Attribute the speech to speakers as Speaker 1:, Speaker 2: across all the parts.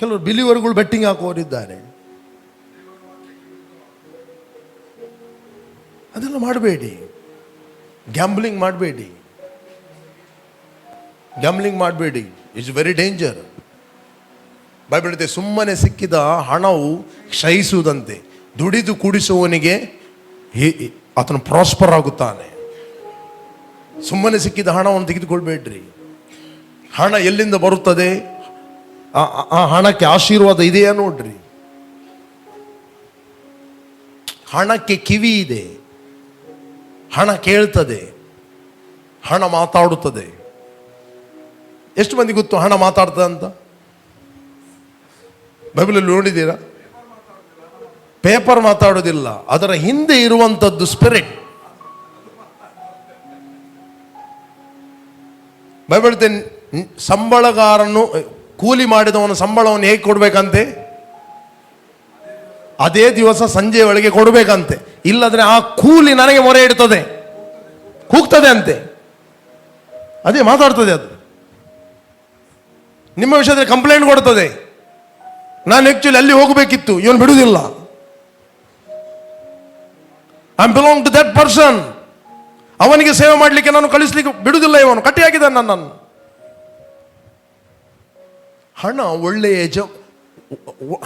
Speaker 1: ಕೆಲವರು ಬಿಲಿವರ್ಗಳು ಬೆಟ್ಟಿಂಗ್ ಹಾಕುವವರಿದ್ದಾರೆ. ಅದೆಲ್ಲ ಮಾಡಬೇಡಿ. ಗ್ಯಾಂಬ್ಲಿಂಗ್ ಮಾಡಬೇಡಿ. ಗ್ಯಾಂಬ್ಲಿಂಗ್ ಮಾಡಬೇಡಿ. ಇಟ್ಸ್ ವೆರಿ ಡೇಂಜರ್ ಬೈಬಿಡುತ್ತೆ ಸುಮ್ಮನೆ ಸಿಕ್ಕಿದ ಹಣವು ಕ್ಷಯಿಸುವುದಂತೆ. ದುಡಿದು ಕೂಡಿಸುವವನಿಗೆ ಆತನು ಪ್ರಾಸ್ಪರ್ ಆಗುತ್ತಾನೆ. ಸುಮ್ಮನೆ ಸಿಕ್ಕಿದ ಹಣವನ್ನು ತೆಗೆದುಕೊಳ್ಬೇಡ್ರಿ. ಹಣ ಎಲ್ಲಿಂದ ಬರುತ್ತದೆ? ಆ- ಹಣಕ್ಕೆ ಆಶೀರ್ವಾದ ಇದೆಯಾ ನೋಡ್ರಿ. ಹಣಕ್ಕೆ ಕಿವಿ ಇದೆ. ಹಣ ಕೇಳ್ತದೆ. ಹಣ ಮಾತಾಡುತ್ತದೆ. ಎಷ್ಟು ಮಂದಿ ಗೊತ್ತು ಹಣ ಮಾತಾಡ್ತದೆ ಅಂತ? ಬೈಬಲಲ್ಲಿ ನೋಡಿದ್ದೀರಾ? ಪೇಪರ್ ಮಾತಾಡೋದಿಲ್ಲ. ಅದರ ಹಿಂದೆ ಇರುವಂಥದ್ದು ಸ್ಪಿರಿಟ್ ಬೈಬಲ್ ಸಂಬಳಗಾರನು ಕೂಲಿ ಮಾಡಿದವನ ಸಂಬಳವನ್ನು ಹೇಗೆ ಕೊಡಬೇಕಂತೆ? ಅದೇ ದಿವಸ ಸಂಜೆ ಒಳಗೆ ಕೊಡಬೇಕಂತೆ. ಇಲ್ಲದ್ರೆ ಆ ಕೂಲಿ ನನಗೆ ಮೊರೆ ಇಡ್ತದೆ. ಕೂಗ್ತದೆ ಅಂತೆ. ಅದೇ ಮಾತಾಡ್ತದೆ ಅದು. ನಿಮ್ಮ ವಿಷಯದಲ್ಲಿ ಕಂಪ್ಲೇಂಟ್ ಕೊಡ್ತದೆ. ನಾನು ಆ್ಯಕ್ಚುಲಿ ಅಲ್ಲಿ ಹೋಗಬೇಕಿತ್ತು, ಇವನು ಬಿಡುವುದಿಲ್ಲ. I belong to that person ಅವನಿಗೆ ಸೇವೆ ಮಾಡಲಿಕ್ಕೆ ನಾನು ಕಳಿಸ್ಲಿಕ್ಕೆ ಬಿಡುವುದಿಲ್ಲ ಇವನು, ಕಟ್ಟಿಯಾಗಿದ್ದಾನೆ ನನ್ನನ್ನು. ಹಣ ಒಳ್ಳೆಯ ಯಜ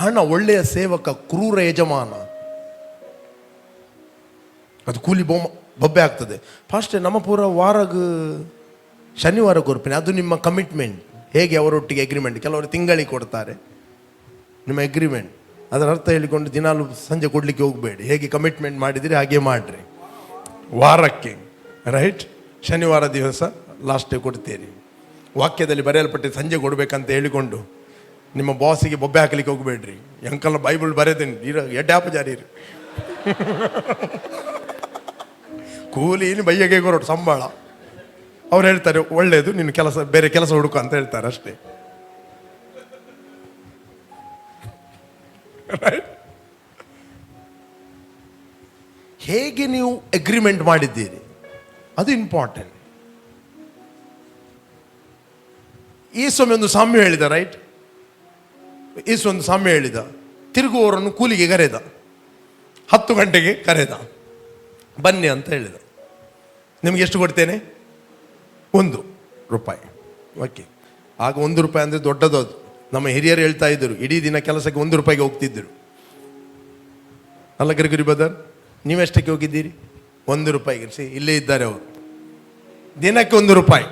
Speaker 1: ಹಣ ಒಳ್ಳೆಯ ಸೇವಕ, ಕ್ರೂರ ಯಜಮಾನ. ಅದು ಕೂಲಿ ಬೊಮ್ಮ ಬೊಬ್ಬೆ ಆಗ್ತದೆ. ಫಸ್ಟ್ ನಮ್ಮ ಪೂರ ವಾರಗ ಶನಿವಾರ ಕೊರ್ಪಿನಿ ಅದು ನಿಮ್ಮ ಕಮಿಟ್ಮೆಂಟ್ ಹೇಗೆ ಅವರೊಟ್ಟಿಗೆ ಅಗ್ರಿಮೆಂಟ್ ಕೆಲವರು ತಿಂಗಳಿಗೆ ಕೊಡ್ತಾರೆ. ನಿಮ್ಮ ಅಗ್ರಿಮೆಂಟ್ ಅದರ ಅರ್ಥ ಹೇಳಿಕೊಂಡು ದಿನಾಲು ಸಂಜೆ ಕೊಡಲಿಕ್ಕೆ ಹೋಗಬೇಡಿ. ಹೇಗೆ ಕಮಿಟ್ಮೆಂಟ್ ಮಾಡಿದಿರಿ, ಹಾಗೆ ಮಾಡಿರಿ. ವಾರಕ್ಕೆ ರೈಟ್ ಶನಿವಾರ ದಿವಸ ಲಾಸ್ಟ್ ಡೇ ಕೊಡ್ತೀರಿ ವಾಕ್ಯದಲ್ಲಿ ಬರೆಯಲ್ಪಟ್ಟು ಸಂಜೆ ಕೊಡಬೇಕಂತ ಹೇಳಿಕೊಂಡು ನಿಮ್ಮ ಬಾಸಿಗೆ ಬೊಬ್ಬೆ ಹಾಕಲಿಕ್ಕೆ ಹೋಗಬೇಡ್ರಿ. ಅಂಕಲ್ ಬೈಬಲ್ ಬರೆದೇನೆ. ಇರ ಎಡ್ಡಾಪ ಜಾರಿ ಕೂಲಿ ಕೂಲಿ ಬೈಯಗೆ ಕೊರೋಟು, ಸಂಬಳ. ಅವ್ರು ಹೇಳ್ತಾರೆ ಒಳ್ಳೆಯದು ನಿನ್ನ ಕೆಲಸ, ಬೇರೆ ಕೆಲಸ ಹುಡುಕು ಅಂತ ಹೇಳ್ತಾರೆ ಅಷ್ಟೇ? ಹೇಗೆ ನೀವು ಅಗ್ರಿಮೆಂಟ್ ಮಾಡಿದ್ದೀರಿ? ಅದು ಇಂಪಾರ್ಟೆಂಟ್ ಈ ಸ್ವಾಮಿ ಒಂದು ಸಾಮ್ಯ ಹೇಳಿದ ರೈಟ್ ಈಸು ಒಂದು ಸಾಮ್ಯ ಹೇಳಿದ, ತಿರುಗುವವರನ್ನು ಕೂಲಿಗೆ ಕರೆದ, ಹತ್ತು ಗಂಟೆಗೆ ಕರೆದ, ಬನ್ನಿ ಅಂತ ಹೇಳಿದ. ನಿಮ್ಗೆ ಎಷ್ಟು ಕೊಡ್ತೇನೆ? ಒಂದು ರೂಪಾಯಿ. ಓಕೆ ಆಗ ಒಂದು ರೂಪಾಯಿ ಅಂದರೆ ದೊಡ್ಡದು ಅದು. ನಮ್ಮ ಹಿರಿಯರು ಹೇಳ್ತಾ ಇದ್ದರು, ಇಡೀ ದಿನ ಕೆಲಸಕ್ಕೆ ಒಂದು ರೂಪಾಯಿಗೆ ಹೋಗ್ತಿದ್ದರು. ಅಲ್ಲ ಗಿರಿಗುರಿ ಬದರ್ ನೀವೆಷ್ಟಕ್ಕೆ ಹೋಗಿದ್ದೀರಿ? ಒಂದು ರೂಪಾಯಿಗೆ. ಸಿ ಇಲ್ಲೇ ಇದ್ದಾರೆ ಅವರು. ದಿನಕ್ಕೆ ಒಂದು ರೂಪಾಯಿ.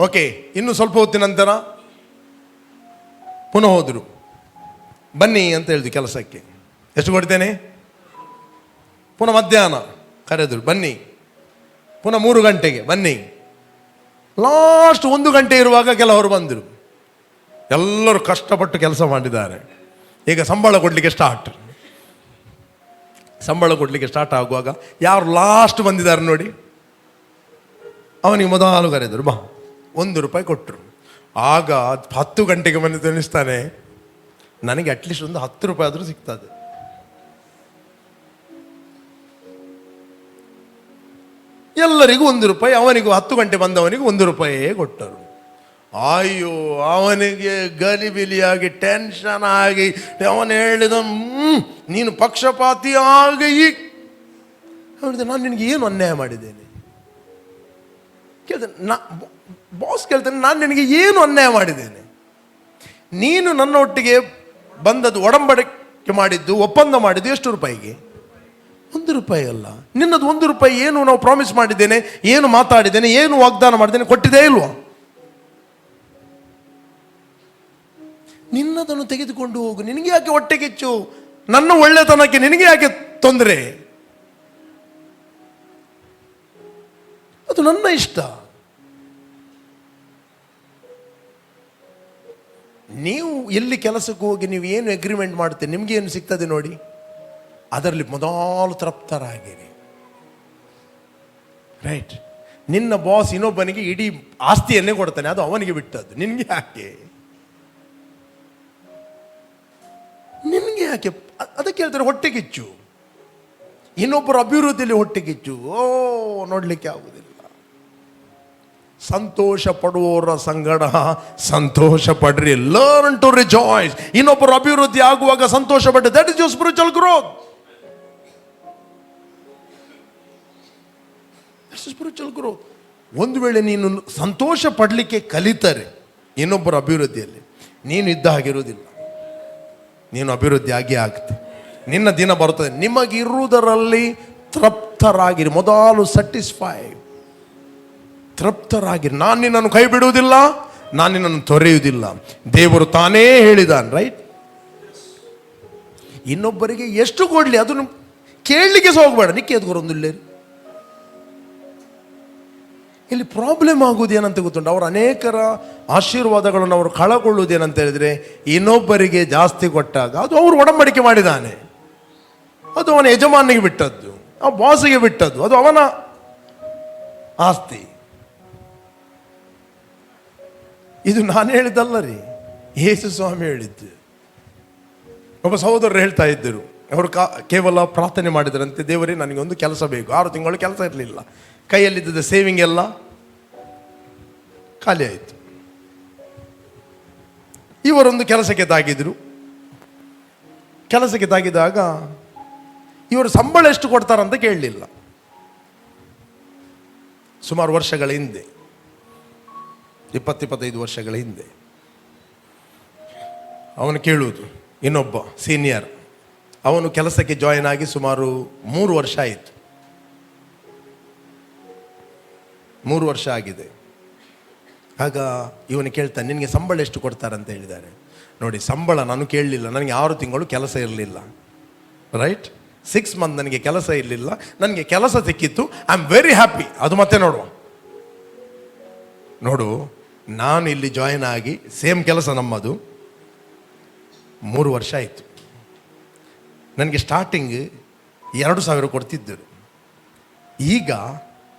Speaker 1: ಓಕೆ, ಇನ್ನು ಸ್ವಲ್ಪ ಹೊತ್ತಿನ ನಂತರ ಪುನಃ ಹೋದರು. ಬನ್ನಿ ಅಂತ ಹೇಳಿದ್ರು ಕೆಲಸಕ್ಕೆ. ಎಷ್ಟು ಕೊಡ್ತೇನೆ? ಪುನಃ ಮಧ್ಯಾಹ್ನ ಕರೆದರು, ಬನ್ನಿ. ಪುನಃ ಮೂರು ಗಂಟೆಗೆ, ಬನ್ನಿ. ಲಾಸ್ಟ್ ಒಂದು ಗಂಟೆ ಇರುವಾಗ ಕೆಲವರು ಬಂದರು. ಎಲ್ಲರೂ ಕಷ್ಟಪಟ್ಟು ಕೆಲಸ ಮಾಡಿದ್ದಾರೆ. ಈಗ ಸಂಬಳ ಕೊಡಲಿಕ್ಕೆ ಸ್ಟಾರ್ಟ್ ಸಂಬಳ ಕೊಡಲಿಕ್ಕೆ ಸ್ಟಾರ್ಟ್ ಆಗುವಾಗ ಯಾರು ಲಾಸ್ಟ್ ಬಂದಿದ್ದಾರೆ ನೋಡಿ? ಅವನಿಗೆ ಮೊದಲು ಕರೆದರು, ಬಾ. ಒಂದು ರೂಪಾಯಿ ಕೊಟ್ಟರು ಆಗ ಹತ್ತು ಗಂಟೆಗೆ ಬಂದು ತಿನ್ನಿಸ್ತಾನೆ. ನನಗೆ ಅಟ್ಲೀಸ್ಟ್ ಒಂದು ಹತ್ತು ರೂಪಾಯಿ ಆದರೂ ಸಿಗ್ತದೆ. ಎಲ್ಲರಿಗೂ ಒಂದು ರೂಪಾಯಿ, ಅವನಿಗೂ ಹತ್ತು ಗಂಟೆ ಬಂದವನಿಗೆ ಒಂದು ರೂಪಾಯಿಯೇ ಕೊಟ್ಟರು. ಅಯ್ಯೋ, ಅವನಿಗೆ ಗಲಿಬಿಲಿಯಾಗಿ ಟೆನ್ಷನ್ ಆಗಿ, ಅವನು ಹೇಳಿದ ನೀನು ಪಕ್ಷಪಾತಿ ಆಗಿ. ನಾನು ನಿನಗೆ ಏನು ಅನ್ಯಾಯ ಮಾಡಿದ್ದೇನೆ? ಕೇಳ್ತೇನೆ ನಾ ಬಾಸ್ ಕೇಳ್ತೇನೆ, ನಾನು ನಿನಗೆ ಏನು ಅನ್ಯಾಯ ಮಾಡಿದ್ದೇನೆ? ನೀನು ನನ್ನ ಒಟ್ಟಿಗೆ ಬಂದದ್ದು ಒಡಂಬಡಿಕೆ ಮಾಡಿದ್ದು, ಒಪ್ಪಂದ ಮಾಡಿದ್ದು ಎಷ್ಟು ರೂಪಾಯಿಗೆ? ಒಂದು ರೂಪಾಯಿ ಅಲ್ಲ. ನಿನ್ನದು ಒಂದು ರೂಪಾಯಿ ಏನು ನಾವು ಪ್ರಾಮಿಸ್ ಮಾಡಿದ್ದೇನೆ, ಏನು ಮಾತಾಡಿದ್ದೇನೆ, ಏನು ವಾಗ್ದಾನ ಮಾಡಿದ್ದೇನೆ ಕೊಟ್ಟಿದ್ದೇ ಇಲ್ವಾ? ನಿನ್ನದನ್ನು ತೆಗೆದುಕೊಂಡು ಹೋಗು. ನಿನಗೆ ಯಾಕೆ ಹೊಟ್ಟೆಗೆಚ್ಚು ನನ್ನ ಒಳ್ಳೆತನಕ್ಕೆ ನಿನಗೆ ಯಾಕೆ ತೊಂದರೆ? ಅದು ನನ್ನ ಇಷ್ಟ. ನೀವು ಎಲ್ಲಿ ಕೆಲಸಕ್ಕೆ ಹೋಗಿ ನೀವು ಏನು ಅಗ್ರಿಮೆಂಟ್ ಮಾಡ್ತೀರಿ, ನಿಮ್ಗೆ ಏನು ಸಿಗ್ತದೆ ನೋಡಿ? ಅದರಲ್ಲಿ ಮೊದಲು ತೃಪ್ತರಾಗಿರಿ. ರೈಟ್ ನಿನ್ನ ಬಾಸ್ ಇನ್ನೊಬ್ಬನಿಗೆ ಇಡೀ ಆಸ್ತಿಯನ್ನೇ ಕೊಡ್ತಾನೆ, ಅದು ಅವನಿಗೆ ಬಿಟ್ಟದ್ದು. ನಿನ್ಗೆ ಯಾಕೆ? ನಿನ್ಗೆ ಯಾಕೆ? ಅದಕ್ಕೆ ಹೇಳ್ತಾರೆ ಹೊಟ್ಟೆ ಕಿಚ್ಚು. ಇನ್ನೊಬ್ಬರ ಅಭಿವೃದ್ಧಿಯಲ್ಲಿ ಹೊಟ್ಟೆ ಕಿಚ್ಚು. ಓ, ನೋಡ್ಲಿಕ್ಕೆ ಆಗುದಿಲ್ಲ. ಸಂತೋಷ ಪಡುವವರ ಸಂಗಡ ಸಂತೋಷ ಪಡ್ರಿ ಲರ್ನ್ ಟು ರಿಜಾಯ್ಸ್ ಇನ್ನೊಬ್ಬರು ಅಭಿವೃದ್ಧಿ ಆಗುವಾಗ ಸಂತೋಷ ಪಡ್ರಿ that is your spiritual growth spiritual growth ಒಂದು ವೇಳೆ ನೀನು ಸಂತೋಷ ಪಡಲಿಕ್ಕೆ ಕಲಿತರೆ, ಇನ್ನೊಬ್ಬರ ಅಭಿವೃದ್ಧಿಯಲ್ಲಿ, ನೀನು ಇದ್ದ ಹಾಗಿರುವುದಿಲ್ಲ ನೀನು ಅಭಿವೃದ್ಧಿ ಆಗಿ ಆಗ್ತೆ. ನಿನ್ನ ದಿನ ಬರುತ್ತದೆ ನಿಮಗಿರುವುದರಲ್ಲಿ ತೃಪ್ತರಾಗಿರಿ. ಮೊದಲು ಸ್ಯಾಟಿಸ್ಫೈ ತೃಪ್ತರಾಗಿರಿ ನಾನು ನಿನ್ನನ್ನು ಕೈ ಬಿಡುವುದಿಲ್ಲ, ನಾನು ನಿನ್ನನ್ನು ತೊರೆಯುವುದಿಲ್ಲ. ದೇವರು ತಾನೇ ಹೇಳಿದಾನೆ ರೈಟ್ ಇನ್ನೊಬ್ಬರಿಗೆ ಎಷ್ಟು ಕೊಡಲಿ, ಅದನ್ನು ಕೇಳಲಿಕ್ಕೆ ಸಹ ಹೋಗಬೇಡ. ನಿಕ್ಕೆ ಎದ್ಕೊರೊಂದಿಲ್ಲ ಇಲ್ಲಿ ಪ್ರಾಬ್ಲಮ್ ಆಗುವುದೇನಂತ ಗೊತ್ತುಂಟು? ಅವರು ಅನೇಕರ ಆಶೀರ್ವಾದಗಳನ್ನು ಅವರು ಕಳಕೊಳ್ಳುವುದೇನಂತ ಹೇಳಿದ್ರೆ, ಇನ್ನೊಬ್ಬರಿಗೆ ಜಾಸ್ತಿ ಕೊಟ್ಟಾಗ ಅದು ಅವರು ಒಡಂಬಡಿಕೆ ಮಾಡಿದ್ದಾನೆ ಅದು ಅವನ ಯಜಮಾನಿಗೆ ಬಿಟ್ಟದ್ದು, ಆ ಬಾಸಿಗೆ ಬಿಟ್ಟದ್ದು, ಅದು ಅವನ ಆಸ್ತಿ. ಇದು ನಾನು ಹೇಳಿದ್ದಲ್ಲ ರೀ. ಯೇಸು ಸ್ವಾಮಿ ಹೇಳಿದ್ದು. ಒಬ್ಬ ಸಹೋದರರು ಹೇಳ್ತಾ ಇದ್ದರು. ಅವರು ಕಾ, ಕೇವಲ ಪ್ರಾರ್ಥನೆ ಮಾಡಿದ್ರಂತೆ, ದೇವರೇ, ನನಗೆ ಒಂದು ಕೆಲಸ ಬೇಕು. ಆರು ತಿಂಗಳು ಕೆಲಸ ಇರಲಿಲ್ಲ. ಕೈಯಲ್ಲಿದ್ದ ಸೇವಿಂಗ್ ಎಲ್ಲ ಖಾಲಿ ಆಯಿತು. ಇವರೊಂದು ಕೆಲಸಕ್ಕೆ ತಾಗಿದ್ರು. ಕೆಲಸಕ್ಕೆ ತಾಗಿದಾಗ ಇವರು ಸಂಬಳ ಎಷ್ಟು ಕೊಡ್ತಾರಂತ ಕೇಳಲಿಲ್ಲ. ಸುಮಾರು ವರ್ಷಗಳ ಹಿಂದೆ. ಇಪ್ಪತ್ತಿಪ್ಪತ್ತೈದು ವರ್ಷಗಳ ಹಿಂದೆ. ಅವನು ಕೇಳುವುದು, ಇನ್ನೊಬ್ಬ ಸೀನಿಯರ್, ಅವನು ಕೆಲಸಕ್ಕೆ ಜಾಯಿನ್ ಆಗಿ ಸುಮಾರು ಮೂರು ವರ್ಷ ಆಯಿತು. ಮೂರು ವರ್ಷ ಆಗಿದೆ. ಆಗ ಇವನು ಕೇಳ್ತಾನೆ, ನಿನಗೆ ಸಂಬಳ ಎಷ್ಟು ಕೊಡ್ತಾರೆ ಅಂತ ಹೇಳಿದ್ದಾರೆ. ನೋಡಿ, ಸಂಬಳ ನಾನು ಕೇಳಲಿಲ್ಲ, ನನಗೆ ಆರು ತಿಂಗಳು ಕೆಲಸ ಇರಲಿಲ್ಲ. ರೈಟ್ ಸಿಕ್ಸ್ ಮಂತ್ ನನಗೆ ಕೆಲಸ ಇರಲಿಲ್ಲ, ನನಗೆ ಕೆಲಸ ಸಿಕ್ಕಿತ್ತು ಐ ಆಮ್ ವೆರಿ ಹ್ಯಾಪಿ ಅದು ಮತ್ತೆ ನೋಡುವ. ನೋಡು ನಾನು ಇಲ್ಲಿ ಜಾಯಿನ್ ಆಗಿ ಸೇಮ್ ಕೆಲಸ ನಮ್ಮದು. ಮೂರು ವರ್ಷ ಆಯಿತು. ನನಗೆ ಸ್ಟಾರ್ಟಿಂಗ್ ಎರಡು ಸಾವಿರ ಕೊಡ್ತಿದ್ದರು. ಈಗ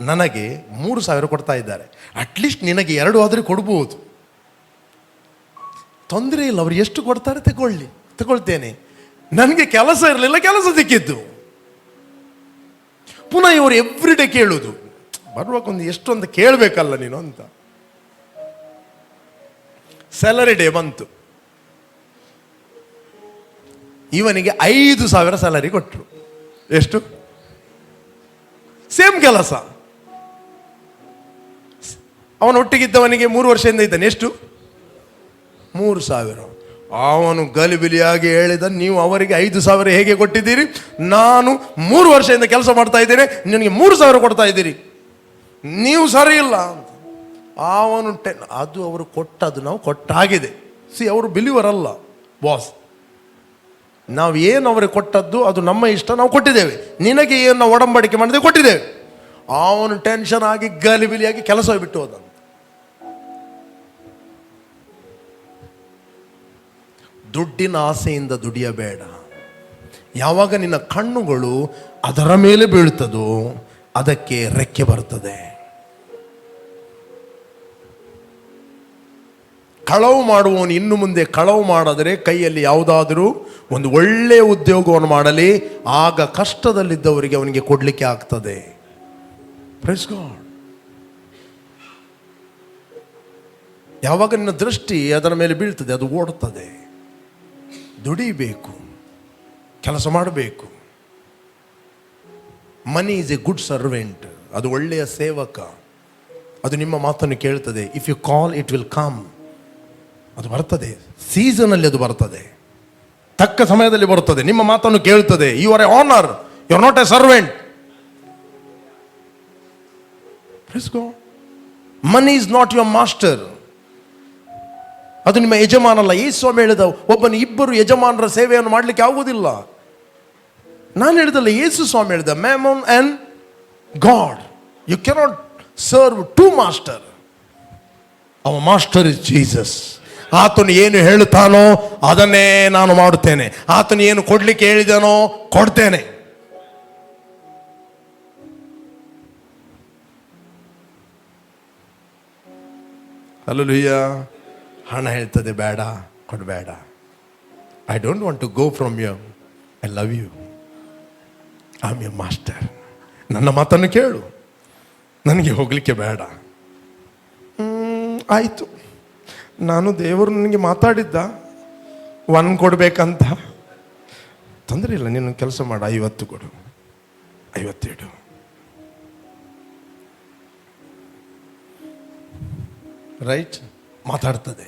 Speaker 1: ನನಗೆ ಮೂರು ಸಾವಿರ ಕೊಡ್ತಾ ಇದ್ದಾರೆ. ಅಟ್ಲೀಸ್ಟ್ ನಿನಗೆ ಎರಡು ಆದರೆ ಕೊಡ್ಬೋದು. ತೊಂದರೆ ಇಲ್ಲ, ಅವರು ಎಷ್ಟು ಕೊಡ್ತಾರೆ ತಗೊಳ್ಳಿ, ತಗೊಳ್ತೇನೆ. ನನಗೆ ಕೆಲಸ ಇರಲಿಲ್ಲ, ಕೆಲಸ ಸಿಕ್ಕಿದ್ದು. ಪುನಃ ಇವರು ಎವ್ರಿ ಡೇ ಕೇಳೋದು. ಬರುವಾಗ ಒಂದು ಎಷ್ಟು ಅಂತ ಕೇಳಬೇಕಲ್ಲ ನೀನು ಅಂತ. ಸ್ಯಾಲರಿ ಡೇ ಬಂತು. ಇವನಿಗೆ ಐದು ಸಾವಿರ ಸ್ಯಾಲರಿ ಕೊಟ್ಟರು ಎಷ್ಟು? ಸೇಮ್ ಕೆಲಸ. ಅವನು ಒಟ್ಟಿಗಿದ್ದವನಿಗೆ ಮೂರು ವರ್ಷದಿಂದ ಇದ್ದಾನೆ. ಎಷ್ಟು? ಮೂರು ಸಾವಿರ. ಅವನು ಗಲಿಬಿಲಿಯಾಗಿ ಹೇಳಿದ, ನೀವು ಅವರಿಗೆ ಐದು ಸಾವಿರ ಹೇಗೆ ಕೊಟ್ಟಿದ್ದೀರಿ? ನಾನು ಮೂರು ವರ್ಷದಿಂದ ಕೆಲಸ ಮಾಡ್ತಾ ಇದ್ದೇನೆ, ನಿನಗೆ ಮೂರು ಸಾವಿರ ಕೊಡ್ತಾ ಇದ್ದೀರಿ. ನೀವು ಸರಿ ಇಲ್ಲ. ಅವನು ಟೆನ್ ಅದು ಅವರು ಕೊಟ್ಟದ್ದು ನಾವು ಕೊಟ್ಟಾಗಿದೆ. ಸಿ ಅವರು ಬಿಲಿವರ್ ಅಲ್ಲ ಬಾಸ್ ನಾವು ಏನು ಅವರಿಗೆ ಕೊಟ್ಟದ್ದು, ಅದು ನಮ್ಮ ಇಷ್ಟ, ನಾವು ಕೊಟ್ಟಿದ್ದೇವೆ. ನಿನಗೆ ಏನು ನಾವು ಒಡಂಬಡಿಕೆ ಮಾಡಿದೆ ಕೊಟ್ಟಿದ್ದೇವೆ. ಅವನು ಟೆನ್ಷನ್ ಆಗಿ ಗಲಿಬಿಲಿಯಾಗಿ ಕೆಲಸ ಬಿಟ್ಟು ಹೋದ ದುಡ್ಡಿನ ಆಸೆಯಿಂದ ದುಡಿಯಬೇಡ. ಯಾವಾಗ ನಿನ್ನ ಕಣ್ಣುಗಳು ಅದರ ಮೇಲೆ ಬೀಳ್ತದೋ, ಅದಕ್ಕೆ ರೆಕ್ಕೆ ಬರ್ತದೆ ಕಳವು ಮಾಡುವವನು ಇನ್ನು ಮುಂದೆ ಕಳವು ಮಾಡಿದರೆ ಕೈಯಲ್ಲಿ ಯಾವುದಾದರೂ ಒಂದು ಒಳ್ಳೆಯ ಉದ್ಯೋಗವನ್ನು ಮಾಡಲಿ, ಆಗ ಕಷ್ಟದಲ್ಲಿದ್ದವರಿಗೆ ಅವನಿಗೆ ಕೊಡಲಿಕ್ಕೆ ಆಗ್ತದೆ. ಪ್ರೆಸ್ ಗಾಡ್ ಯಾವಾಗ ನಿನ್ನ ದೃಷ್ಟಿ ಅದರ ಮೇಲೆ ಬೀಳ್ತದೆ, ಅದು ಓಡುತ್ತದೆ. ದುಡಿಬೇಕು, ಕೆಲಸ ಮಾಡಬೇಕು. Money is a good servant ಅದು ಒಳ್ಳೆಯ ಸೇವಕ. ಅದು ನಿಮ್ಮ ಮಾತನ್ನು ಕೇಳ್ತದೆ. If you call it will come ಅದು ಬರ್ತದೆ. ಸೀಸನಲ್ಲಿ ಅದು ಬರ್ತದೆ. ತಕ್ಕ ಸಮಯದಲ್ಲಿ ಬರುತ್ತದೆ ನಿಮ್ಮ ಮಾತನ್ನು ಕೇಳುತ್ತದೆ you are a owner you are not a servant money is not your master ಅದು ನಿಮ್ಮ ಯಜಮಾನ ಅಲ್ಲ ಈ ಸ್ವಾಮಿ ಹೇಳಿದ ಒಬ್ಬನ ಇಬ್ಬರು ಯಜಮಾನರ ಸೇವೆಯನ್ನು ಮಾಡಲಿಕ್ಕೆ ಆಗುವುದಿಲ್ಲ. ನಾನು ಹೇಳಿದಲ್ಲ ಯೇಸು ಸ್ವಾಮಿ ಹೇಳಿದ mammon and God you cannot serve two master ಅವ ಮಾಸ್ಟರ್ ಇಸ್ ಜೀಸಸ್ ಆತನು ಏನು ಹೇಳುತ್ತಾನೋ ಅದನ್ನೇ ನಾನು ಮಾಡುತ್ತೇನೆ. ಆತನು ಏನು ಕೊಡ್ಲಿಕ್ಕೆ ಹೇಳಿದನೋ ಕೊಡ್ತೇನೆ. ಅಲ್ಲೂಯ್ಯ ಹಣ ಹೇಳ್ತದೆ, ಬೇಡ, ಕೊಡಬೇಡ. I don't want to go from you I love you I am you master ನನ್ನ ಮಾತನ್ನು ಕೇಳು. ನನಗೆ ಹೋಗಲಿಕ್ಕೆ ಬೇಡ. ಆಯಿತು. ನಾನು ದೇವರು ನನಗೆ ಮಾತಾಡಿದ್ದ, ಒನ್ ಕೊಡಬೇಕಂತ. ತೊಂದರೆ ಇಲ್ಲ, ನೀನು ಕೆಲಸ ಮಾಡು, ಐವತ್ತು ಕೊಡು, ಐವತ್ತೇಳು. ರೈಟ್ ಮಾತಾಡ್ತದೆ.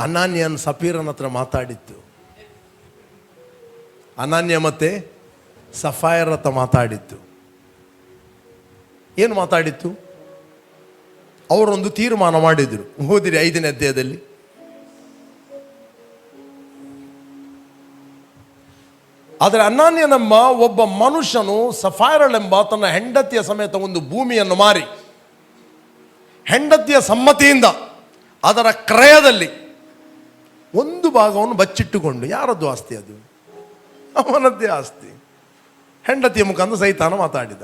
Speaker 1: ಅನಾನ್ಯನ್ ಸಫೀರನ ಹತ್ರ ಮಾತಾಡಿತ್ತು ಅನಾನ್ಯ ಮತ್ತೆ ಸಫಾಯರ್ ಹತ್ರ ಮಾತಾಡಿತ್ತು ಏನು ಮಾತಾಡಿತ್ತು ಅವರೊಂದು ತೀರ್ಮಾನ ಮಾಡಿದರು. ಹೋದಿರಿ ಐದನೇ ಅಧ್ಯಾಯದಲ್ಲಿ. ಆದರೆ ಅನಾನ್ಯನೆಂಬ ಒಬ್ಬ ಮನುಷ್ಯನು ಸಫಾಯರಳೆಂಬ ತನ್ನ ಹೆಂಡತಿಯ ಸಮೇತ ಒಂದು ಭೂಮಿಯನ್ನು ಮಾರಿ. ಹೆಂಡತಿಯ ಸಮ್ಮತಿಯಿಂದ ಅದರ ಕ್ರಯದಲ್ಲಿ ಒಂದು ಭಾಗವನ್ನು ಬಚ್ಚಿಟ್ಟುಕೊಂಡು, ಯಾರದ್ದು ಆಸ್ತಿ ಅದು? ಅವನದ್ದೇ ಆಸ್ತಿ. ಹೆಂಡತಿಯ ಮುಖಾಂತರ ಸೈತಾನ ಮಾತಾಡಿದ.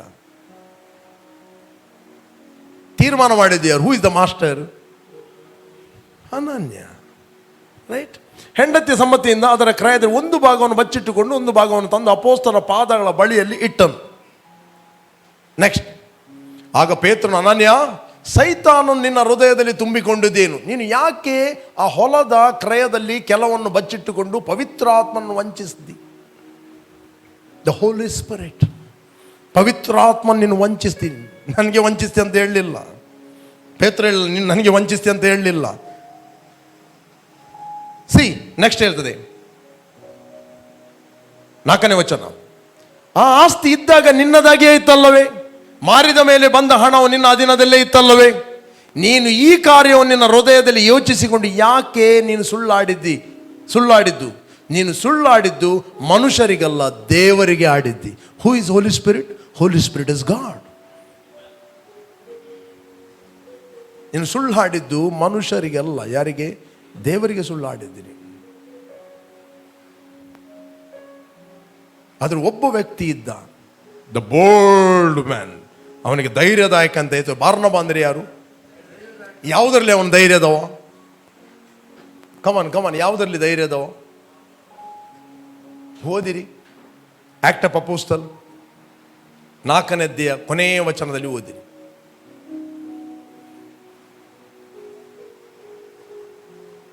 Speaker 1: ತೀರ್ಮಾನ ಮಾಡಿದ್ದು ಯಾರು who is the master Ananya. Right ಹೆಂಡತಿ ಸಮ್ಮತಿಯಿಂದ ಅದರ ಕ್ರಯದಲ್ಲಿ ಒಂದು ಭಾಗವನ್ನು ಬಚ್ಚಿಟ್ಟುಕೊಂಡು ಒಂದು ಭಾಗವನ್ನು ತಂದು ಅಪೋಸ್ತನ ಪಾದಗಳ ಬಳಿಯಲ್ಲಿ ಇಟ್ಟನು. ನೆಕ್ಸ್ಟ್ ಆಗ ಪೇತ್ರನು, ಅನನ್ಯ, ಸೈತಾನು ನಿನ್ನ ಹೃದಯದಲ್ಲಿ ತುಂಬಿಕೊಂಡಿದ್ದೇನು. ನೀನು ಯಾಕೆ ಆ ಹೊಲದ ಕ್ರಯದಲ್ಲಿ ಕೆಲವನ್ನು ಬಚ್ಚಿಟ್ಟುಕೊಂಡು ಪವಿತ್ರಾತ್ಮನ್ನು ವಂಚಿಸಿದಿ? ದ ಹೋಲಿ ಸ್ಪಿರಿಟ್ ಪವಿತ್ರಾತ್ಮ ನೀನು ವಂಚಿಸ್ತೀನಿ. ನನಗೆ ವಂಚಿಸ್ತೀನಿ ಅಂತ ಹೇಳಲಿಲ್ಲ. ಪೇತ್ರ ಹೇಳಿಲ್ಲ ನೀನು ನನಗೆ ವಂಚಿಸ್ತಿ ಅಂತ ಹೇಳಲಿಲ್ಲ. ಸಿ ನೆಕ್ಸ್ಟ್ ಹೇಳ್ತದೆ. ನಾಲ್ಕನೇ ವಚನ. ಆ ಆಸ್ತಿ ಇದ್ದಾಗ ನಿನ್ನದಾಗಿಯೇ ಇತ್ತಲ್ಲವೇ? ಮಾರಿದ ಮೇಲೆ ಬಂದ ಹಣವು ನಿನ್ನ ಅಧೀನದಲ್ಲೇ ಇತ್ತಲ್ಲವೇ? ನೀನು ಈ ಕಾರ್ಯವನ್ನು ನಿನ್ನ ಹೃದಯದಲ್ಲಿ ಯೋಚಿಸಿಕೊಂಡು ಯಾಕೆ ನೀನು ಸುಳ್ಳಾಡಿದ್ದಿ? ಸುಳ್ಳಾಡಿದ್ದು. ನೀನು ಸುಳ್ಳಾಡಿದ್ದು ಮನುಷ್ಯರಿಗಲ್ಲ, ದೇವರಿಗೆ ಆಡಿದ್ದಿ. Who is Holy Spirit Holy Spirit is God ನೀನು ಸುಳ್ಳಾಡಿದ್ದು ಮನುಷ್ಯರಿಗೆಲ್ಲ. ಯಾರಿಗೆ? ದೇವರಿಗೆ ಸುಳ್ಳಾಡಿದ್ದೀನಿ ಆದ್ರೆ ಒಬ್ಬ ವ್ಯಕ್ತಿ ಇದ್ದ. ದ ಬೋಲ್ಡ್ ಮ್ಯಾನ್ ಅವನಿಗೆ ಧೈರ್ಯದಾಯಕ ಅಂತ ಇತ್ತು ಬಾರ್ನಬ ಅಂದ್ರೆ ಯಾರು? ಯಾವುದರಲ್ಲಿ ಅವನ ಧೈರ್ಯದವ? ಕಮನ್ ಕಮನ್ ಯಾವುದರಲ್ಲಿ ಧೈರ್ಯದವ? ಓದಿರಿ. ಆಕ್ಟ್ ಅಪ್ ಅಪೋಸ್ತಲ್ ನಾಲ್ಕನೇದ್ದೆಯ ಕೊನೆಯ ವಚನದಲ್ಲಿ ಓದಿರಿ.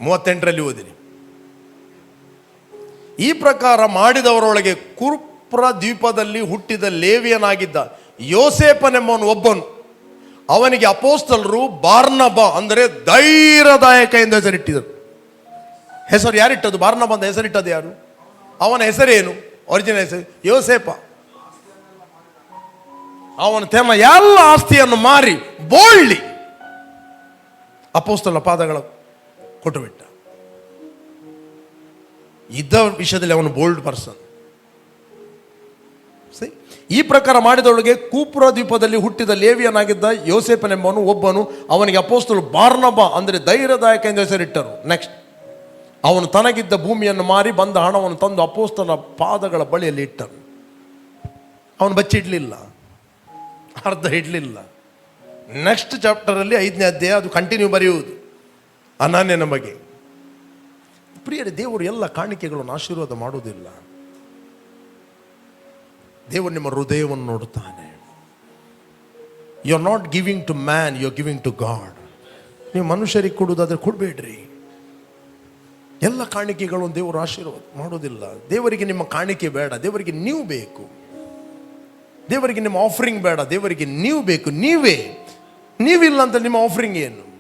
Speaker 1: ಮೂವತ್ತೆಂಟರಲ್ಲಿ ಓದಿರಿ. ಈ ಪ್ರಕಾರ ಮಾಡಿದವರೊಳಗೆ ಕುರ್ಪ್ರ ದ್ವೀಪದಲ್ಲಿ ಹುಟ್ಟಿದ ಲೇವಿಯನಾಗಿದ್ದ ಯೋಸೇಪನೆಂಬವನು ಒಬ್ಬನು. ಅವನಿಗೆ ಅಪೋಸ್ತಲರು ಬಾರ್ನಬ ಅಂದರೆ ಧೈರ್ಯದಾಯಕ ಎಂದು ಹೆಸರಿಟ್ಟಿದರು ಹೆಸರು ಯಾರಿಟ್ಟದು ಬಾರ್ನಬ ಅಂತ ಹೆಸರಿಟ್ಟದ್ದು ಯಾರು? ಅವನ ಹೆಸರೇನು? ಒರಿಜಿನಲ್ ಹೆಸರು ಯೋಸೇಪ ಅವನು ತನ್ನ ಎಲ್ಲ ಆಸ್ತಿಯನ್ನು ಮಾರಿ, ಬೋಳ್ಳಿ ಅಪೋಸ್ತಲ ಪಾದಗಳ ಕೊಟ್ಟು ಬಿಟ್ಟ ಇದ್ದ ವಿಷಯದಲ್ಲಿ ಅವನು ಬೋಲ್ಡ್ ಪರ್ಸನ್ ಈ ಪ್ರಕಾರ ಮಾಡಿದವಳಿಗೆ ಕೂಪುರ ದ್ವೀಪದಲ್ಲಿ ಹುಟ್ಟಿದ ಲೇವಿಯನಾಗಿದ್ದ ಯೋಸೇಪನೆಂಬವನು ಒಬ್ಬನು, ಅವನಿಗೆ ಅಪೋಸ್ತಲು ಬಾರ್ನಬ ಅಂದರೆ ಧೈರ್ಯದಾಯಕ ಎಂದು ಹೆಸರಿಟ್ಟರು. ನೆಕ್ಸ್ಟ್ ಅವನು ತನಗಿದ್ದ ಭೂಮಿಯನ್ನು ಮಾರಿ ಬಂದ ಹಣವನ್ನು ತಂದು ಅಪೋಸ್ತಲ ಪಾದಗಳ ಬಳಿಯಲ್ಲಿ ಇಟ್ಟನು. ಅವನು ಬಚ್ಚಿಡ್ಲಿಲ್ಲ. ಅರ್ಧ ಇಡಲಿಲ್ಲ. ನೆಕ್ಸ್ಟ್ ಚಾಪ್ಟರಲ್ಲಿ ಐದನೇ ಅಧ್ಯಾಯ, ಅದು ಕಂಟಿನ್ಯೂ ಬರೆಯುವುದು. ಅನಾನ್ಯನ ನಮಗೆ. ಪ್ರಿಯರೇ, ದೇವರು ಎಲ್ಲ ಕಾಣಿಕೆಗಳನ್ನು ಆಶೀರ್ವಾದ ಮಾಡುವುದಿಲ್ಲ ದೇವರು ನಿಮ್ಮ ಹೃದಯವನ್ನು ನೋಡುತ್ತಾನೆ. You are not giving to man you are giving to God ನೀವು ಮನುಷ್ಯರಿಗೆ ಕೊಡುವುದಾದ್ರೆ ಕೊಡಬೇಡ್ರಿ. ಎಲ್ಲ ಕಾಣಿಕೆಗಳನ್ನು ದೇವರು ಆಶೀರ್ವಾದ ಮಾಡೋದಿಲ್ಲ. ದೇವರಿಗೆ ನಿಮ್ಮ ಕಾಣಿಕೆ ಬೇಡ, ದೇವರಿಗೆ ನೀವು ಬೇಕು. ದೇವರಿಗೆ ನಿಮ್ಮ ಆಫರಿಂಗ್ ಬೇಡ, ದೇವರಿಗೆ ನೀವು ಬೇಕು, ನೀವೇ. ನೀವಿಲ್ಲ ಅಂತ ನಿಮ್ಮ ಆಫರಿಂಗ್ ಏನು?